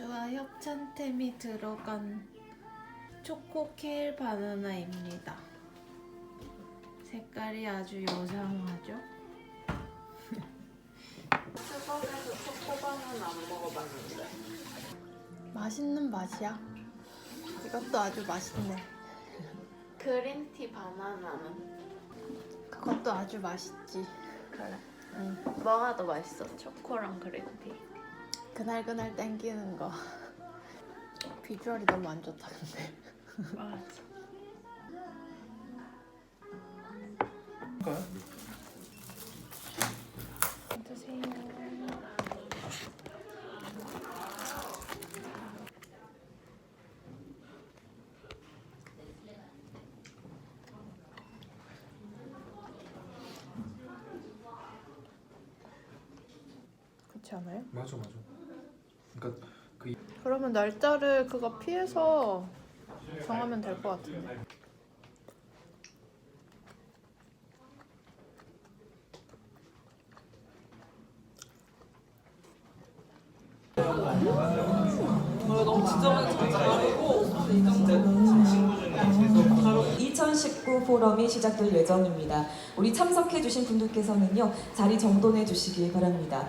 아주와 협찬템이 들어간 초코 케일 바나나입니다. 색깔이 아주 요상하죠? 수박에서 초코 바나나 안 먹어봤는데 맛있는 맛이야. 이것도 아주 맛있네. 그린티 바나나는 그것도 아주 맛있지. 그래. 응. 뭐가 더 맛있어? 초코랑 그린티. 그날 그날 땡기는 거. 비주얼이 너무 안 좋다 근데. 맞아. 드세요. 그렇지 않아요? 맞아 맞아. 그러니까 그 그러면 날짜를 그거 피해서 정하면 될 것 같은데. 바로 2019 포럼이 시작될 예정입니다. 우리 참석해 주신 분들께서는요 자리 정돈해 주시길 바랍니다.